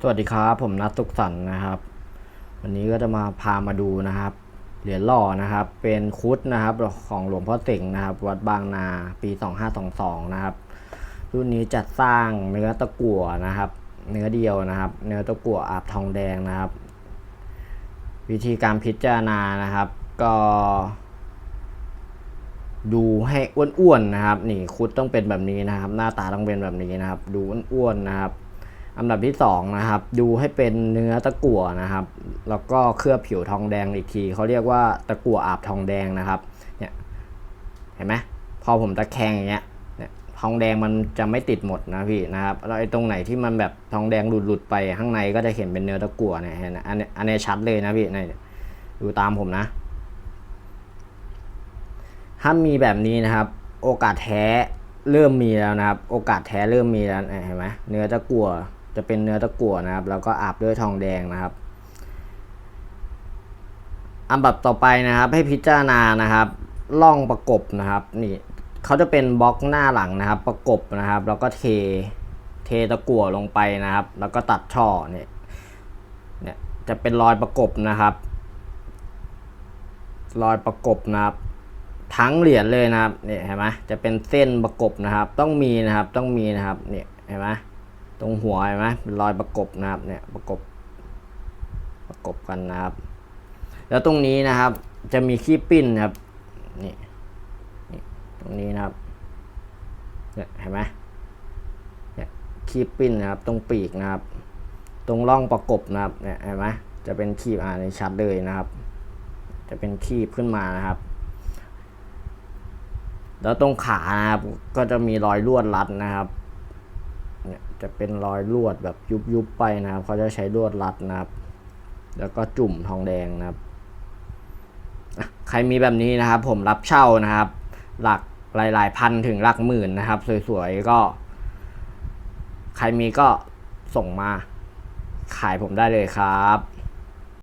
สวัสดีครับ ผมนัทสุขสันต์นะครับ วันนี้ก็จะมาพามาดูนะครับ เหรียญหล่อนะครับ เป็นคุดนะครับของหลวงพ่อเสงนะครับ วัดบางนาปี 2522 นะครับ รุ่นนี้จัดสร้างเนื้อตะกั่วนะครับ เนื้อเดียวนะครับ เนื้อตะกั่วอาบทองแดงนะครับ วิธีการพิจารณานะครับ ก็ ดูให้อ้วนๆนะครับ นี่คุดต้องเป็นแบบนี้นะครับ หน้าตาต้องเป็นแบบนี้นะครับ ดูอ้วนๆนะครับ อันดับที่สองนะครับดูให้เป็นเนื้อตะกั่วนะครับ แล้วก็เคลือบผิวทองแดงอีกทีเขาเรียกว่าตะกั่วอาบทองแดงนะครับเนี่ยเห็นไหมพอผมตะแคงอย่างเงี้ยเนี่ยทองแดงมันจะไม่ติดหมดนะพี่นะครับแล้วไอ้ตรงไหนที่มันแบบทองแดงหลุดๆไปข้างในก็จะเห็นเป็นเนื้อตะกั่วเนี่ยเห็นอันนี้อันนี้ชัดเลยนะพี่เนี่ดูตามผมนะ ถ้ามีแบบนี้นะครับ โอกาสแท้เริ่มมีแล้วนะครับ โอกาสแท้เริ่มมีแล้วเห็นไหมเนื้อตะกั่ว จะเป็นเนื้อตะกั่วนะครับ แล้วก็อาบด้วยทองแดงนะครับ อันดับต่อไปนะครับ ให้พิจารณานะครับล่องประกบนะครับ นี่เขาจะเป็นบล็อกหน้าหลังนะครับ ประกบนะครับ แล้วก็เทเทตะกั่วลงไปนะครับ แล้วก็ตัดช่อเนี่ยเนี่ยจะเป็นรอยประกบนะครับ รอยประกบนะครับ ทั้งเหรียญเลยนะครับเนี่ยเห็นไหมจะเป็นเส้นประกบนะครับ ต้องมีนะครับต้องมีนะครับเนี่ยเห็นไหม ตรงหัวเห็นไหมเป็นรอยประกบนะครับเนี่ยประกบประกบกันนะครับ แล้วตรงนี้นะครับ จะมีขี้ปิ้นนะครับนี่นี่ตรงนี้นะครับเนี่ยเห็นไหมเนี่ยขี้ปิ้นนะครับ ตรงปีกนะครับ ตรงร่องประกบนะครับเนี่ยเห็นไหมจะเป็นขีบอ่านชัดเลยนะครับ จะเป็นขีบขึ้นมานะครับ แล้วตรงขานะครับก็จะมีรอยลวดรัดนะครับ เนี่ยจะเป็นรอยลวดแบบยุบๆไปนะครับเขาจะใช้ลวดรัดนะครับ แล้วก็จุ่มทองแดงนะครับใครมีแบบนี้นะครับ ผมรับเช่านะครับ หลักหลายๆพันถึงหลักหมื่นนะครับ สวยๆก็ ใครมีก็ส่งมาขายผมได้เลยครับ